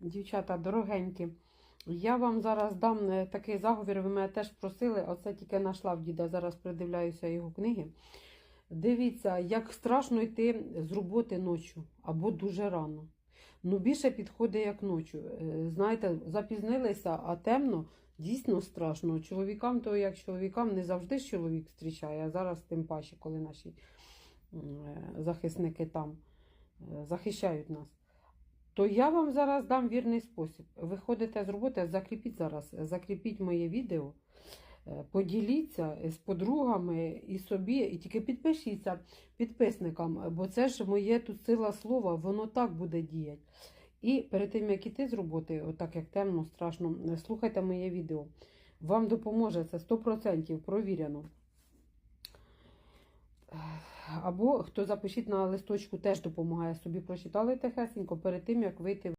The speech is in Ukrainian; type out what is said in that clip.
Дівчата дорогенькі, я вам зараз дам е, такий заговір, ви мене теж просили, оце тільки знайшла в діда, зараз придивляюся його книги. Дивіться, як страшно йти з роботи ночі або дуже рано. Ну, більше підходить як ночі. Е, Знаєте, запізнилися, а темно, дійсно страшно. Чоловікам, то як чоловікам, не завжди ж чоловік зустрічає, а зараз тим паче, коли наші е, захисники там захищають нас. То я вам зараз дам вірний спосіб. Ви ходите з роботи, закріпіть зараз, закріпіть моє відео, е, поділіться з подругами і собі, і тільки підпишіться підписникам, бо це ж моє тут сила слова, воно так буде діяти. І перед тим, як іти з роботи, отак як темно, страшно, слухайте моє відео. Вам допоможе це 100% провірено. Або хто запишіть на листочку, теж допомагає собі. Прочитали тихесенько перед тим, як вийти